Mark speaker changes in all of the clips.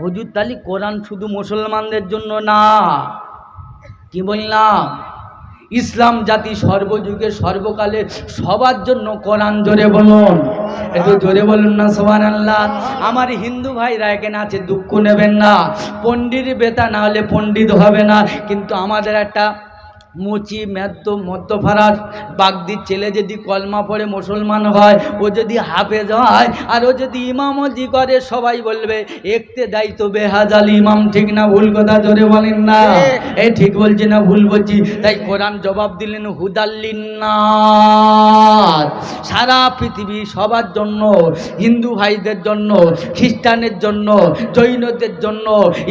Speaker 1: হুজুর তালি কোরআন শুধু মুসলমানদের জন্য না। কি বললাম? ইসলাম জাতি সর্বযুগে, সর্বকালে সবার জন্য কোরআন জোরে বলুন। একটু জোরে বলুন না সবার আল্লাহ আমার হিন্দু ভাইরা এখানে আছে, দুঃখ নেবেন না। পণ্ডিত বেতা না হলে পণ্ডিত হবে না। কিন্তু আমাদের একটা মুচি মেদ্য মধ্যফারাজ বাগদির ছেলে যদি কলমা পড়ে মুসলমান হয় ও যদি হাফেজ হয় আর ও যদি ইমামজি করে সবাই বলবে একতে দায়িত্ব বেহাজাল ইমাম ঠিক না ভুল কথা জোরে বলেন না। এ ঠিক বলছি না ভুল বলছি। তাই কোরআন জবাব দিলেন হুদাল্লিন্নাস সারা পৃথিবী সবার জন্য হিন্দু ভাইদের জন্য খ্রিস্টানের জন্য জৈনদের জন্য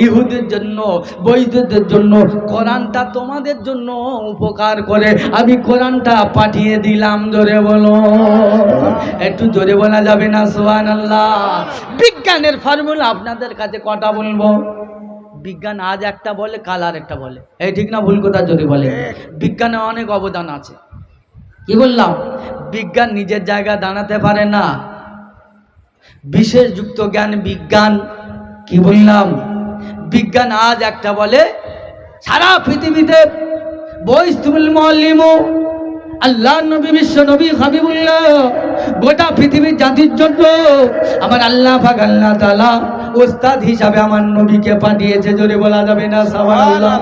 Speaker 1: ইহুদের জন্য বৈধদের জন্য কোরআনটা তোমাদের জন্য। উপকার করে। আমি কোরআনটা পাঠিয়ে দিলাম, জোরে বলো। একটু জোরে বলা যাবে না সোহান আল্লাহ বিজ্ঞানের ফর্মুলা আপনাদের কাছে কটা বলব? বিজ্ঞান আজ একটা বলে, কাল আর একটা বলে। এই ঠিক না ভুল কথা, যদি বলে। বিজ্ঞানে অনেক অবদান আছে। কি বললাম? বিজ্ঞান নিজের জায়গা দাঁড়াতে পারে না। বিশেষ যুক্ত জ্ঞান বিজ্ঞান, কি বললাম? বিজ্ঞান আজ একটা বলে, সারা পৃথিবীতে আল্লাহ নবী বিশ্ব নবী গোটা পৃথিবীর জাতির জন্য আমার আল্লাহ ফাগ আল্লাহ ওস্তাদ হিসাবে আমার নবীকে পাঠিয়েছে জোরে বলা যাবে না? সাবাল্লাহ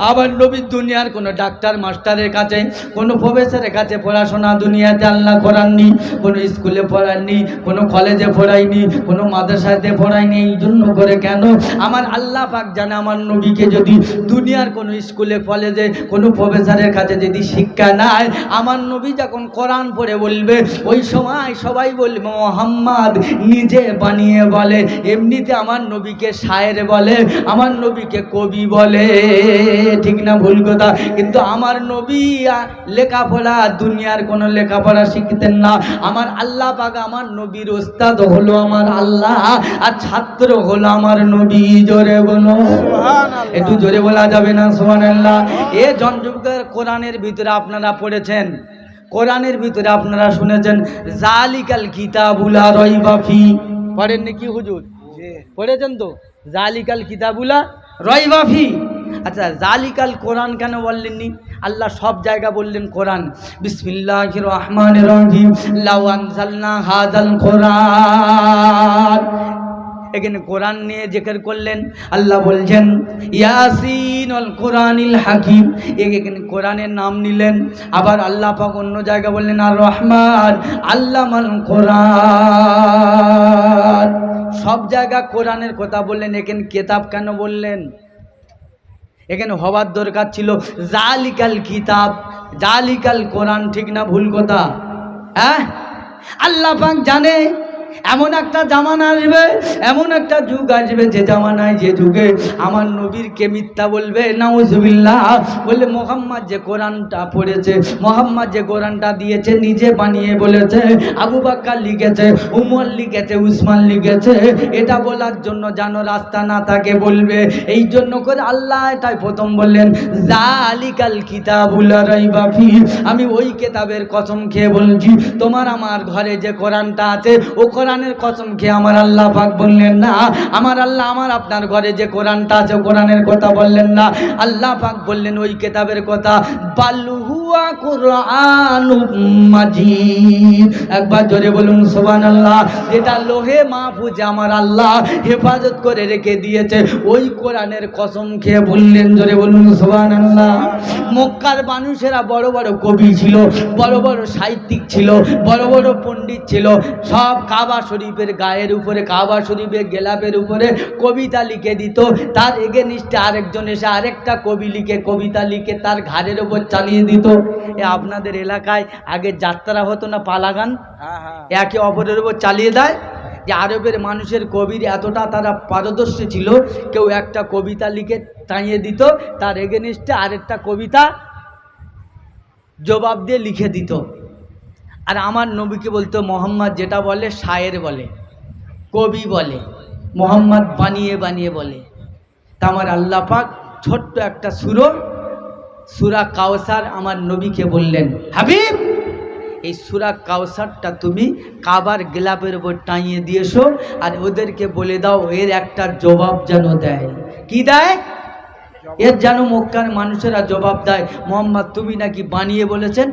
Speaker 1: আবার নবীর দুনিয়ার কোনো ডাক্তার মাস্টারের কাছে কোনো প্রফেসরের কাছে পড়াশোনা দুনিয়াতে আল্লাহ করাননি কোনো স্কুলে পড়াননি কোনো কলেজে পড়ায়নি কোনো মাদ্রাসাতে পড়ায়নি এই জন্য করে কেন? আমার আল্লাহ পাক জানে আমার নবীকে যদি দুনিয়ার কোনো স্কুলে কলেজে কোনো প্রফেসরের কাছে যদি শিক্ষা নেয় আমার নবী যখন কোরআন পড়ে বলবে ওই সময় সবাই বলবে মোহাম্মদ নিজে বানিয়ে বলে। এমনিতে আমার নবীকে শায়ের বলে আমার নবীকে কবি বলে ঠিক না ভুল কথা? কিন্তু আমার নবী লেখাপড়া দুনিয়ার কোনো লেখাপড়া শিখতেন না। আমার আল্লাহ পাক আমার নবীর ওস্তাদ হলো আমার আল্লাহ আর ছাত্র হলো আমার নবী। জোরে বলো। একটু জোরে বলা যাবে না? সোহান আল্লাহ এ জনযুগের কোরআনের ভিতরে আপনারা পড়েছেন? কোরআনের ভিতরে আপনারা শুনেছেন জালিকাল কিতাবুলা রইবাফি পড়েননি কি হুজুর? পড়েছেন তো? জালিকাল কিতাবুলা রইবাফি আচ্ছা জালিকাল কোরআন কেন বললেননি? আল্লাহ সব জায়গা বললেন কোরআন। বিসমিল্লাহির রহমান এখানে কোরআন নিয়ে জেকের করলেন। আল্লাহ বলছেন ইয়াসিন অল কোরআনিল হাকিম। এখানে কোরআনের নাম নিলেন। আবার আল্লাহ পাক অন্য জায়গা বললেন, আর রহমান আল্লাহ কোরআন। সব জায়গা কোরআনের কথা বললেন, এখানে কেতাব কেন বললেন? এখানে হওয়ার দরকার ছিল জালিকাল কিতাব, জালিকাল কোরআন, ঠিক না ভুল কথা? হ্যাঁ? আল্লাহ পাক জানে এমন একটা জামানা আসবে, এমন একটা যুগ আসবে যে জামানায় যে যুগে আমার নবীরকে মিথ্যা বলবে, নাউজুবিল্লাহ। বলে মোহাম্মদ যে কোরআনটা পড়েছে, মোহাম্মদ যে কোরআনটা দিয়েছে, নিজে বানিয়ে বলেছে, আবু বাক্কার লিখেছে, উমর লিখেছে, উসমান লিখেছে, এটা বলার জন্য যেন রাস্তা না থাকে বলবে। এই জন্য করে আল্লাহ এটাই প্রথম বললেন জালিকাল কিতাবুল রাইবাফি আমি ওই কেতাবের কসম খেয়ে বলছি, তোমার আমার ঘরে যে কোরআনটা আছে ও কোরআনের কসম খেয়ে আমার আল্লাহ পাক বললেন, না, আমার আল্লাহ আমার আপনার ঘরে যে কোরআনটা আছে, কোরআনের কথা বললেন না। আল্লাহ পাক বললেন, ওই কেতাবের কথা। কোরআন মাজিদ। একবার জোরে বলুন, সুবহানাল্লাহ। যেটা লোহে আমার আল্লাহ হেফাজত করে রেখে দিয়েছে, ওই কোরআনের কসম খেয়ে বললেন, জোরে বলুন, সুবহানাল্লাহ। মক্কার মানুষেরা বড় বড় কবি ছিল, বড় বড় সাহিত্যিক ছিল, বড় বড় পণ্ডিত ছিল, সব কাবা শরীফের গায়ের উপরে, কাবা শরীফের গেলাপের উপরে কবিতা লিখে দিত। তার এগেনিস্টে আরেকজন এসে আরেকটা কবি লিখে কবিতা লিখে তার ঘাড়ের ওপর চালিয়ে দিত। এ আপনাদের এলাকায় আগে যাত্রা হতো না পালাগান? একে অপরের উপর চালিয়ে দেয়। যে আরবের মানুষের কবির এতটা তারা পারদর্শী ছিল কেউ একটা কবিতা লিখে টাঙিয়ে দিত তার এগেনিস্টে আরেকটা কবিতা জবাব দিয়ে লিখে দিত। আর আমার নবীকে বলতো মোহাম্মদ যেটা বলে শায়ের বলে কবি বলে মোহাম্মদ বানিয়ে বানিয়ে বলে। তা আমার আল্লাহ পাক ছোট্ট একটা সুরো সুরা কাউসার আমার নবীকে বললেন, হাবিব, এই সুরা কাউসারটা তুমি কাবার গেলাপের ওপর টাঙিয়ে দিয়েছ আর ওদেরকে বলে দাও, এর একটা জবাব যেন দেয়। কি দেয়? এর যেন মক্কার মানুষেরা জবাব দেয়, মোহাম্মদ, তুমি নাকি বানিয়ে বলেছেন,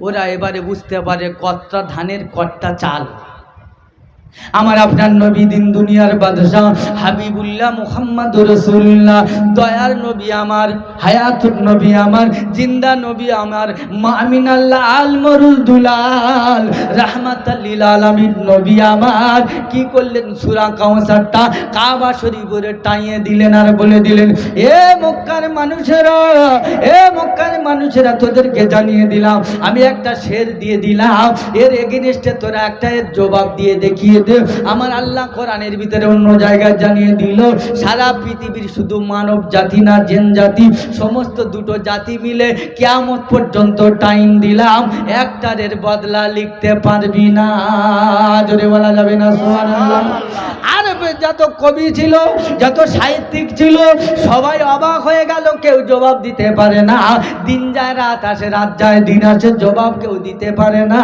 Speaker 1: ওরা এবারে বুঝতে পারে কতটা ধানের, কতটা চাল। আমার আপনার নবী দিন দুনিয়ার বাদশাহ হাবিবুল্লাহ মুহাম্মদ রসুল্লাহ দয়ার নবী আমার, হায়াতুর নবী আমার, জিন্দা নবী আমার, মামিনাল্লাহ আল মরুল দুলাল রাহমাতাল্লিল আলামিন নবী আমার। কি করলেন? সূরা কাউসারটা কাবা শরীফের টাইয়ে দিলেন আর বলে দিলেন, এ মক্কার মানুষেরা, এ মক্কার মানুষেরা তোদেরকে জানিয়ে দিলাম, আমি একটা শের দিয়ে দিলাম, এর এগেনিস্টে তোরা একটা এর জবাব দিয়ে দেখিয়ে দে আমার আল্লাহ কোরআনের ভিতরে অন্য জায়গায় জানিয়ে দিল, সারা পৃথিবীর শুধু মানব জাতি না, জেন জাতি, সমস্ত দুটো জাতি মিলে কেয়ামত পর্যন্ত টাইম দিলাম। একটারের বদলা লিখতে পারবি না। জোরে বলা যাবে না আর যত কবি ছিল, যত সাহিত্যিক ছিল, সবাই অবাক হয়ে গেল, কেউ জবাব দিতে পারে না। দিন যায় রাত আসে, রাত যায় দিন আসে, জবাব কেউ দিতে পারে না।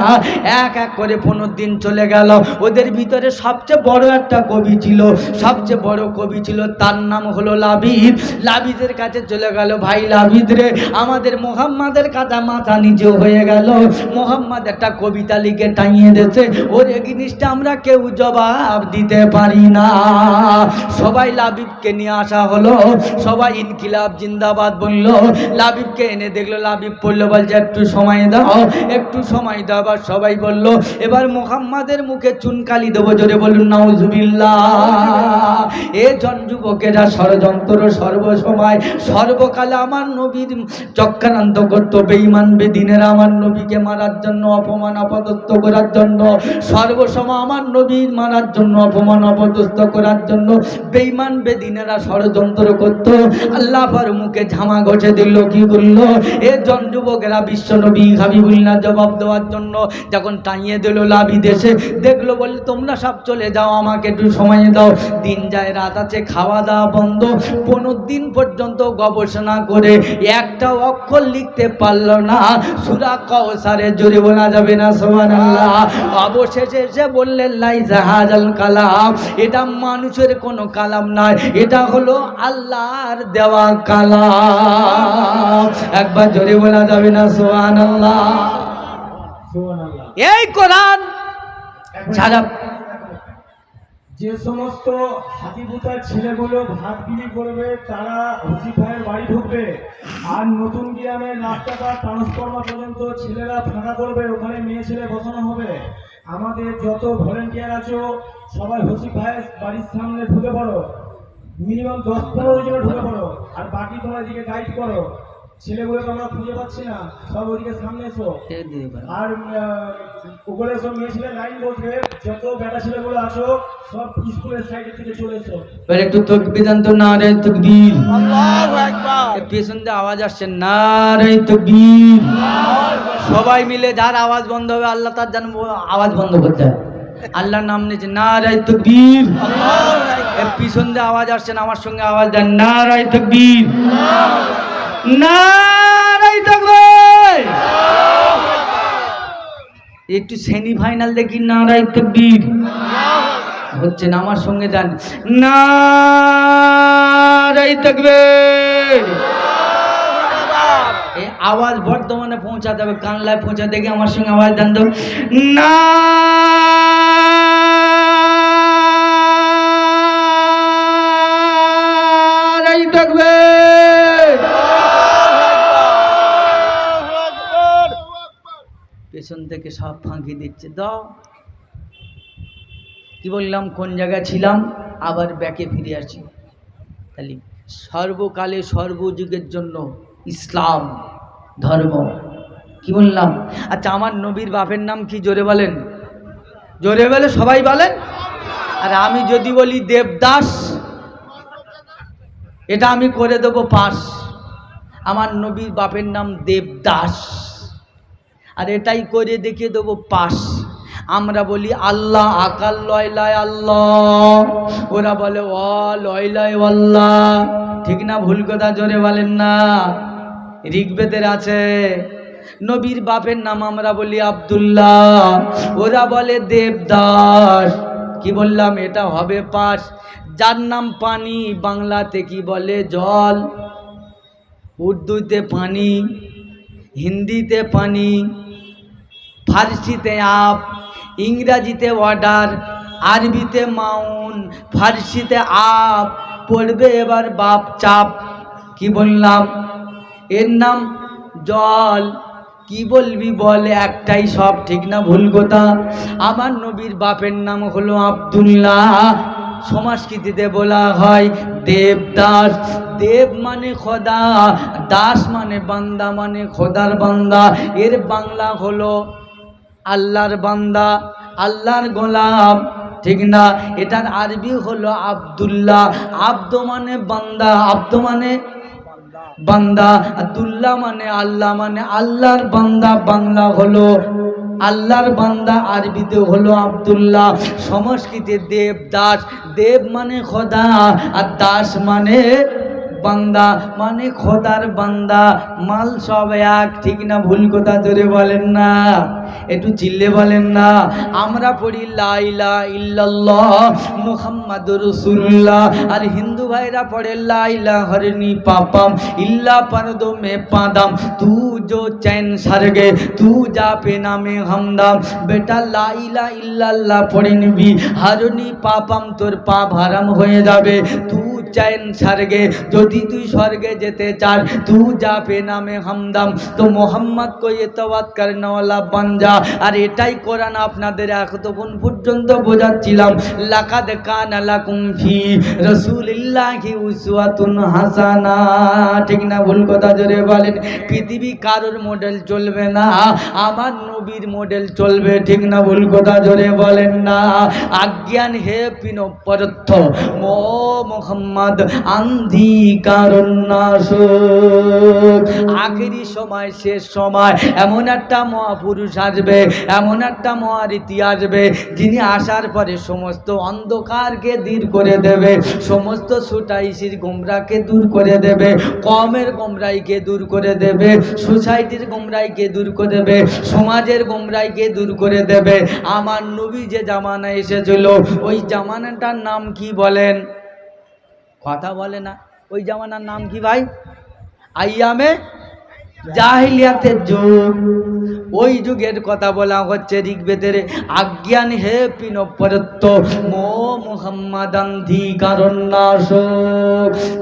Speaker 1: এক এক করে পনেরো দিন চলে গেল, ওদের ভিতরে সবচেয়ে বড় একটা কবি ছিল, সবচেয়ে বড় কবি ছিল, তার নাম হলো লাবিদ। লাবিদের কাছে চলে গেল, ভাই লাবিদ রে, আমাদের মোহাম্মদের কাছে মাথা নিচে হয়ে গেল। মোহাম্মদ একটা কবিতা লিখে টাঙিয়ে দিয়েছে, ওর এগিনিসটা আমরা কেউ জবাব দিতে পারি না। সবাই লাবিবকে নিয়ে আসা হলো, সবাই ইনকিলাব জিন্দাবাদ বলল। লাবিবকে এনে দেখল লাবিব পড়ল, বলছে, একটু সময় দাও, একটু সময় দাও। আবার সবাই বলল, এবার মোহাম্মদের মুখে চুনকালি দেবো, জোরে বলুন, নাউজুবিল্লাহ। এ জন যুবকেরা ষড়যন্ত্র সর্বসময়, সর্বকালে আমার নবীর চক্রান্ত করতো, বেঈমান বেদিনের আমার নবীকে মারার জন্য, অপমান অপদস্থ করার জন্য, সর্বসময় আমার নবীর মারার জন্য, অপমান অপদস্থ করার জন্য, বেঈমান বেদিনেরা ষড়যন্ত্র করত। আল্লাহ পার মুখে ঝামা ঘষে দিল, কি করল এ জন যুবকেরা বিশ্ব নবী হাবিবুল্লাহ জবাব দেওয়ার জন্য যখন টাঙিয়ে দিল লাভি দেশে, দেখল বললে তোমরা সব চলে যাও আমাকে একটু সময় দাও। দিন যায় রাত আছে খাওয়া দাওয়া বন্ধ। পনেরো দিন পর্যন্ত গবেষণা করে একটা অক্ষর লিখতে পারল না। সুরা কওসারে জোরে বলা যাবে না সোমান আল্লাহ অবশেষে এসে বললেন লাই জাহাজাল কালাম। এটা মানুষের কোনো কালাম নয় এটা হলো আল্লাহর দেওয়া কালাম। একবার জোরে বলা যাবে না সোহান আল্লাহ এই কোরআন
Speaker 2: যে সমস্ত হাতিপুতার ছেলেগুলো ভাত বিলি করবে, তারা হুসি ভাইয়ের বাড়ি ঢুকবে। আর নতুন গ্রামের রাস্তাটা ট্রান্সফর্মার পর্যন্ত ছেলেরা ফাঁকা করবে, ওখানে মেয়ে ছেলে বসানো হবে। আমাদের যত ভলেন্টিয়ার আছো, সবাই হুসি ভাইয়ের বাড়ির সামনে ঢুকে পড়ো। মিনিমাম দশ পনেরো জন ঢুকে পড়ো। আর বাকি তোমরা এদিকে গাইড করো। ছেলেগুলোকে আমরা খুঁজে পাচ্ছি না। সব ওদিকে সামনে এসো। আর ওগুলো সব মেয়ে ছেলে লাইন বসবে যত বেটা ছেলেগুলো আছো সব স্কুলের সাইডের থেকে চলে এসো।
Speaker 1: এবার একটু তকবিদান তো না রে তকবীর এ পেছন দিয়ে আওয়াজ আসছে না রে তকবীর। সবাই মিলে যার আওয়াজ বন্ধ হবে আল্লাহ তার যেন আওয়াজ বন্ধ করতে হয় আল্লাহর নাম নিয়েছে না রাই তকবীর পিছন দিয়ে আওয়াজ আসছে না আমার সঙ্গে আওয়াজ দেন না রাই তকবীর না রাই তকবীর একটু সেমিফাইনাল দেখি না রাই তকবীর হচ্ছে না, আমার সঙ্গে যান। না রাই থাকবে আওয়াজ বর্তমানে পৌঁছাতে হবে কানলায় পৌঁছা দেখে আমার সঙ্গে আওয়াজ দেন তো। না থাকবে পেছন থেকে সব ফাঁকি দিচ্ছে। দাও। কি বললাম? কোন জায়গায় ছিলাম? আবার ব্যাকে ফিরে আসি। তাহলে সর্বকালে সর্বযুগের জন্য ইসলাম, ধর্ম। কি বললাম? আচ্ছা আমার নবীর বাপের নাম কি জোরে বলেন? জোরে বলে সবাই বলেন? আর আমি যদি বলি দেবদাস, এটা আমি করে দেবো পাস। আমার নবীর বাপের নাম দেবদাস। আর এটাই করে দেখিয়ে দেবো পাস আমরা বলি, আল্লাহ, আকাল লয় লয় আল্লাহ। ওরা বলে অ লয় লয় আল্লাহ। ঠিক না ভুল কথা, জোরে বলেন না। ঋগ্বেদের আছে। নবীর বাপের নাম আমরা বলি আব্দুল্লাহ। ওরা বলে, দেবদাস। কি বললাম? এটা হবে পাশ। যার নাম পানি, বাংলাতে কি বলে? জল। উর্দুতে পানি। হিন্দিতে পানি, ফার্সিতে আপ, ইংরাজিতে অর্ডার, আরবিতে মাউন, ফার্সিতে আপ, পড়বে এবার বাপ চাপ। কি বললাম? এর নাম জল। কি বলবি বল, একটাই সব ঠিক না ভুল কথা। আমার নবীর বাপের নাম হলো আব্দুল্লাহ। সংস্কৃতিতে বলা হয় দেবদাস দেব মানে খোদা, দাস মানে বান্দা মানে খোদার বান্দা। এর বাংলা হলো আল্লাহর বান্দা, আল্লাহর গোলাম, ঠিক না? এটার আরবি হলো আব্দুল্লাহ। আব্দ মানে বান্দা, আব্দ মানে বান্দা। আব্দুল্লাহ মানে আল্লাহ মানে আল্লাহর বান্দা। বাংলা হলো আল্লাহর বান্দা, আরবিতে হলো আব্দুল্লাহ। সংস্কৃতে দেব দাস। দেব মানে খোদা আর দাস মানে বান্দা মানে খোদার বান্দা, মাল সব এক, ঠিক না ভুল কথা ধরে বলেন না। একটু চিল্লে বলেন না। আমরা পড়ি লাইলা ইল্লাল্লাহ মুহাম্মদ রসুল্লাহ আর হিন্দু ভাইরা পড়ে লাইলা হরনি পাপাম, ইল্লা পারদো মে পাদাম। তু জো চৈন সারগে, তু যা পে নামে হামদাম। বেটা লাইলা ইল্লাল্লাহ পড়ে নিবি। হরনি পাপাম, তোর পাপ হারাম হয়ে যাবে। তু চैन স্বর্গে। যদি তুই স্বর্গে যেতে চাস, তু যা পে নামে হামদাম। তো মোহাম্মদ কো এতবাদ করনেওয়ালা বান যা আর এটাই কোরআন আপনাদের এতক্ষণ পর্যন্ত বোঝাচ্ছিলাম। লাকাদ কান লাকুম ফি রাসূলিল্লাহি উসওয়াতুন হাসানা। ঠিক না ভুল কথা জোরে বলেন? পৃথিবী কারোর মডেল চলবে না, আমার নবীর মডেল চলবে। ঠিক না ভুল কথা জোরে বলেন না। আজ্ঞান হে পিনো পরথ মো মোহাম্মদ আন্ধি কারণ আখেরি সময়, শেষ সময়, এমন একটা মহাপুরুষ আসবে, এমন একটা মহারীতি আসবে, যিনি আসার পরে সমস্ত অন্ধকারকে দূর করে দেবে, সমস্ত সুটাইশির গোমরাকে দূর করে দেবে, কমের গোমরাইকে দূর করে দেবে, সোসাইটির গোমরাইকে দূর করে দেবে, সমাজের গোমরাইকে দূর করে দেবে। আমার নবী যে জামানা এসেছিল, ওই জামানাটার নাম কি বলেন? কথা বলে না। ওই জামানার নাম কি ভাই? আইয়ামে জাহিলিয়াতের যুগ। ওই যুগের কথা বলা হচ্ছে ঋগ্বেদের, আজ্ঞান হে পিনপরত্ব মো মুহাম্মাদান্ধি কারণ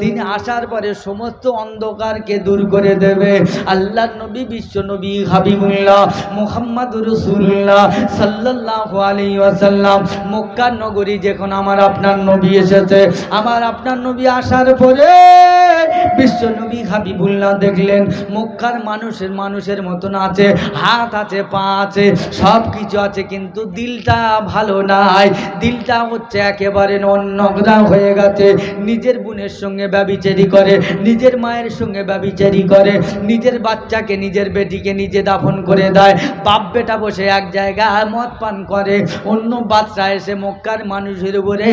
Speaker 1: তিনি আসার পরে সমস্ত অন্ধকারকে দূর করে দেবে। আল্লাহ নবী, বিশ্ব নবী হাবিবুল্লাহ মোহাম্মদ রসুল্লাহ সাল্লাল্লাহু আলাইহি ওয়াসাল্লাম। মক্কা নগরী যখন আমার আপনার নবী এসেছে। আমার আপনার নবী আসার পরে বিশ্ব নবী হাবিবুল্লাহ দেখলেন, মক্কার মানুষের মানুষের মতন আছে, হাত আছে, পা আছে সব কিছু আছে, কিন্তু দিলটা ভালো নাই। দিলটা হচ্ছে একেবারে নগ্রা হয়ে গেছে। নিজের বোনের সঙ্গে ব্যবিচারি করে, নিজের মায়ের সঙ্গে ব্যবিচারি করে, নিজের বাচ্চাকে, নিজের বেটিকে নিজে দাফন করে দেয়। বাপ বেটা বসে এক জায়গায় মদ পান করে, অন্য বাচ্চা এসে মক্কার মানুষের উপরে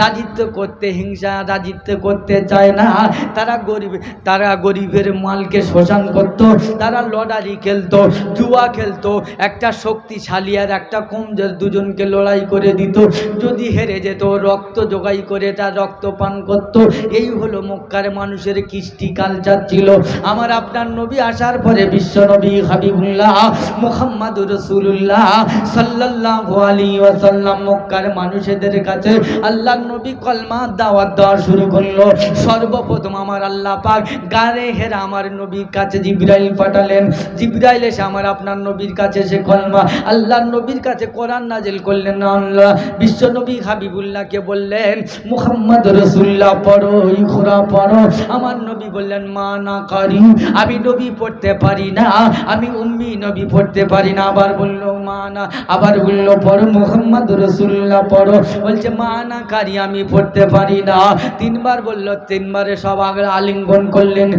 Speaker 1: রাজিত্ব করতে, হিংসা রাজিত্ব করতে চায় না। তারা গরিব তারা গরিবের মালকে শোষণ করতো, তারা লটারি খেলতো, জুয়া খেলতো, একটা শক্তিশালী আর একটা কমজোর দুজনকে লড়াই করে দিত। যদি হেরে যেত, রক্ত জোগাই করে তার রক্ত পান করত। এই হলো মক্কার মানুষের কৃষ্টি কালচার ছিল। আমার আপনার নবী আসার পরে বিশ্ব নবী হাবিবুল্লাহ মুহাম্মদ রসুল্লাহ সাল্লাহ আলী ওয়াসাল্লাম মক্কার মানুষেদের কাছে আল্লাহ নবী কলমা দাওয়াত দেওয়া শুরু করল। সর্বপ্রথম আমার আল্লাহ পাক গারে হেরা আমার নবীর কাছে জিব্রাইল পাঠালেন। জিব্রাইল এসে আমার আপনার নবীর কাছে সে কলমা, আল্লাহর নবীর কাছে কোরআন নাজিল করলেন আল্লাহ। বিশ্ব নবী হাবিবুল্লাহকে বললেন, মুহাম্মদ রসুল্লাহ পড়ো ইখরা পড়ো। আমার নবী বললেন, মা না করি, আমি নবী পড়তে পারি না, আমি উম্মি নবী পড়তে পারি না। আবার বলল, মা না। আবার বলল, পড়ো, মুহাম্মদ রসুল্লাহ পড়ো। বলছে, মা না কারি, আমি পড়তে পারি না। তিনবার বলল, তিনবারে সব আগে আলিঙ্গ আলিঙ্গন করলেন।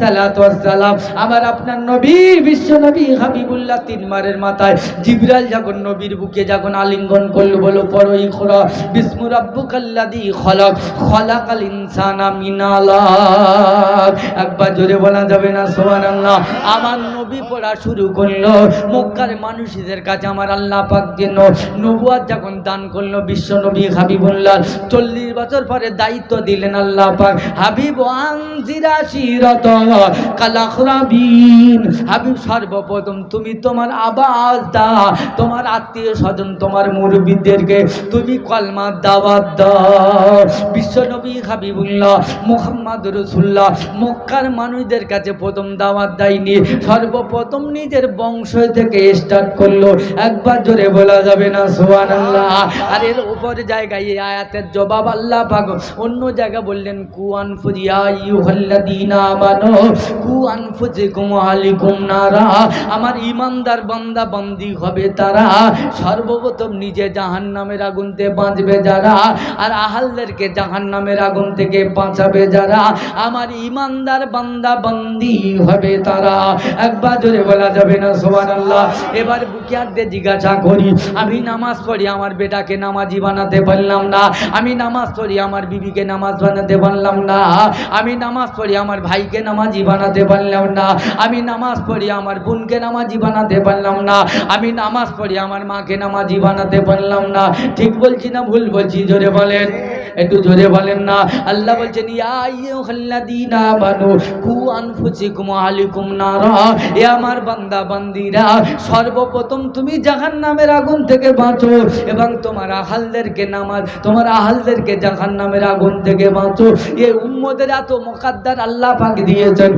Speaker 1: সালাতু আমার আপনার নবী, বিশ্ব নবী হাবিবুল্লাহ তিনবারের মাথায়। জিবরাইল যখন নবীর বুকে যখন আলিঙ্গন করল, বলো রাব্বুকাল্লাযী খলাক মিন আলাক একবার জোরে বলা যাবে না, সুবহানাল্লাহ। আমার নবী পড়া শুরু করল, মক্কার মানুষদের কাছে আমার আল্লাহ পাক যেন নবুয়াত যখন দান করল, বিশ্ব নবী হাবিবুল্লাহ চল্লিশ বছর পরে দায়িত্ব দিলেন আল্লাহ পাক। হাবিব আনজিরা শিরত। কালাখরাবিন হাবিব সর্বপ্রথম, তুমি তোমার আবাস দা তোমার আত্মীয় স্বজন, তোমার মুরব্বীদেরকে তুমি কলমা দাওয়াত দাও। বিশ্ব নবী হাবিবুল্লাহ, মুহাম্মদ রসুল্লাহ মক্কার মানুষদের কাছে প্রথম দাওয়াত দেয়নি। সর্বপ্রথম নিজের বংশ থেকে স্টার্ট করল। একবার জোরে বলা যাবে না সোয়ান আল্লাহ আর এর উপর জায়গায় আয়াতের জবাব আল্লাহ পাক অন্য জায়গা বললেন, কুয়ান আমার ইমানদার বান্দা, বান্দি হবে তারা। সর্বপ্রথম নিজে জাহান্নামের আগুনতে বাঁচবে যারা, আর আহালদেরকে জাহান্নামের আগুন থেকে বাঁচাবে যারা। আমার ইমানদার বান্দা, বান্দি হবে তারা। একবার জোরে বলা যাবে না সোমান এবার বুকিয়ারদের জিজ্ঞাসা করি, আমি নামাজ পড়ি, আমার বেটাকে নামাজি বানাতে পারলাম না। আমি নামাজ পড়ি, আমার বিবিকে নামাজ বানাতে পারলাম না। আমি নামাজ পড়ি, আমার ভাইকে নামাজি বানাতে পারলাম না। আমি নামাজ পড়ি, আমার বোনকে নামাজি বানাতে পারলাম না। আমি নামাজ পড়ি, আমার মাকে নামাজি বানাতে পারলাম না। ঠিক বলছি না ভুল বলছি? জোরে বলেন। একটু জোরে বলেন না। আল্লাহ বলছেন এ আমার বান্দা, বান্দিরা, সর্বপ্রথম তুমি জাহান্নামের আগুন থেকে বাঁচো এবং তোমার আহালদেরকে নামাজ, তোমার আহালদেরকে জাহান্নামের আগুন থেকে বাঁচো। এই এত মোকাদ্দার আল্লাহ পাক দিয়েছেন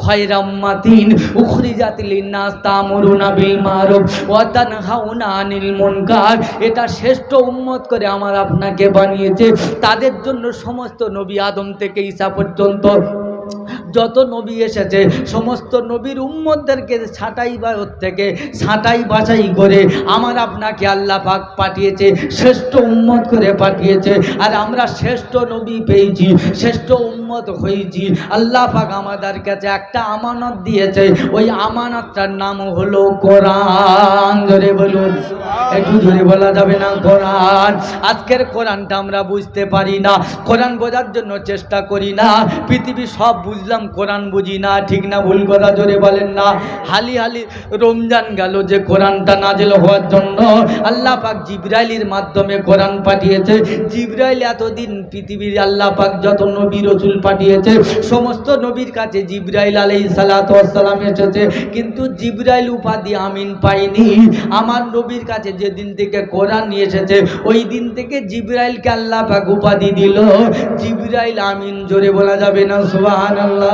Speaker 1: খয়রাম্মাতিন তা'মুরুনা বিল মারুফ আনিল মুনকার। এটা শ্রেষ্ঠ উম্মত করে আমার আপনাকে বানিয়েছে। তাদের জন্য সমস্ত নবী আদম থেকে ঈসা পর্যন্ত যত নবী এসেছে সমস্ত নবীর উম্মতদেরকে ছাঁটাই বা থেকে ছাঁটাই বাছাই করে আমার আপনাকে আল্লাহ পাক পাঠিয়েছে শ্রেষ্ঠ উম্মত করে পাঠিয়েছে। আর আমরা শ্রেষ্ঠ নবী পেয়েছি শ্রেষ্ঠ উম্মত হয়েছি। আল্লাহ পাক আমাদের কাছে একটা আমানত দিয়েছে। ওই আমানতটার নাম হলো কোরআন। ধরে বলুন। একটু ধরে বলা যাবে না? কোরআন। আজকের কোরআনটা আমরা বুঝতে পারি না। কোরআন বোঝার জন্য চেষ্টা করি না। পৃথিবী সব বুঝলাম কোরআন বুঝি না, ঠিক না ভুল কথা জোরে বলেন না। হালি হালি রমজান গেল যে কোরআনটা নাজেল হওয়ার জন্য। আল্লাহ পাক জিব্রাইলের মাধ্যমে কোরআন পাঠিয়েছে। জিব্রাইল এতদিন পৃথিবীর আল্লাহ পাক যত নবী রসুল পাঠিয়েছে, সমস্ত নবীর কাছে জিব্রাইল আলাইহিস সালাতু ওয়াসসালাম এসেছে। কিন্তু জিব্রাইল উপাধি আমিন পাইনি আমার নবীর কাছে যেদিন থেকে কোরআন নিয়ে এসেছে, ওই দিন থেকে জিব্রাইলকে আল্লাহ পাক উপাধি দিল। জিব্রাইল আমিন জোরে বলা যাবে না, সুবহানাল্লাহ।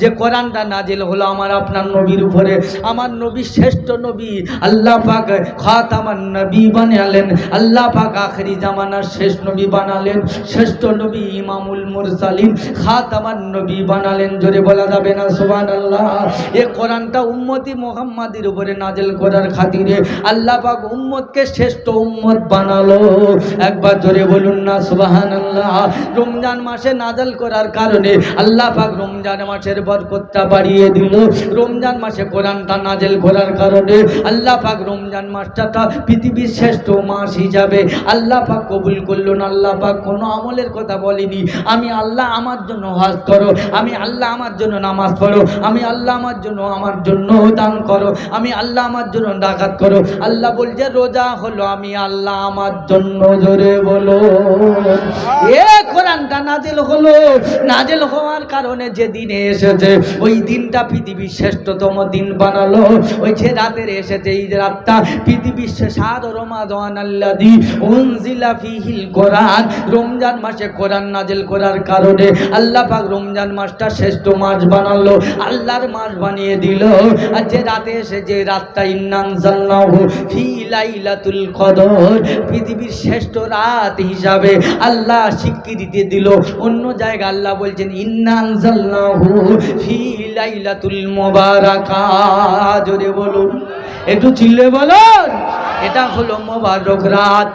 Speaker 1: যে কোরআনটা নাজিল হলো আমার আপনার নবীর উপরে। আমার নবী শ্রেষ্ঠ নবী। আল্লাহ পাক খাতামান নবী বানালেন। আল্লাহ পাক আখরি জামানার শেষ নবী বানালেন। শ্রেষ্ঠ নবী ইমামুল মুরসালিন খাতামান নবী বানালেন। জোরে বলা যাবে না, সুবহানাল্লাহ। এ কোরআনটা উম্মতি মুহাম্মাদের উপরে নাজিল করার খাতিরে আল্লাহ পাক উম্মতকে শ্রেষ্ঠ উম্মত বানালো। একবার জোরে বলুন না, সুবহানাল্লাহ। রমজান মাসে নাজাল করার কারণে আল্লাহ পাক রমজান মাসের বরকতটা বাড়িয়ে দিল রমজান মাসে কোরআনটা নাজেল করার কারণে আল্লাহ পাক রমজান মাসটা তা পৃথিবীর শ্রেষ্ঠ মাস হিসাবে আল্লাহ পাক কবুল করল না। আল্লাহ পাক কোনো আমলের কথা বলেনি। আমি আল্লাহ আমার জন্য হজ করো, আমি আল্লাহ আমার জন্য নামাজ পড়ো, আমি আল্লাহ আমার জন্য আমার জন্য দান করো, আমি আল্লাহ আমার জন্য ডাকাত করো। আল্লাহ বলছে, রোজা হলো আমি আল্লাহ আমার জন্য জোরে বলো। এ কোরআনটা নাজেল হলো। নাজেল হওয়ার কারণে যে এসেছে। ওই দিনটা পৃথিবীর শ্রেষ্ঠতম দিন বানালো। ওই যে রাতের এসেছে এই রাতটা। পৃথিবীর রমাদান উনজিলা ফিহিল কোরআন। রমজান মাসে কোরআন নাজেল করার কারণে আল্লাহ পাক রমজান মাসটা শ্রেষ্ঠ মাস বানালো। আল্লাহর মাস বানিয়ে দিল। আর যে রাতে এসে যে রাতটা ইন্নান জাল্লাহু ফি লাইলাতুল কদর। পৃথিবীর শ্রেষ্ঠ রাত হিসাবে আল্লাহ স্বীকৃতি দিল। অন্য জায়গায় আল্লাহ বলছেন ইন্নান জাল্লাহু বলুন একটু চিল্লে বলুন এটা হলো মোবারক রাত।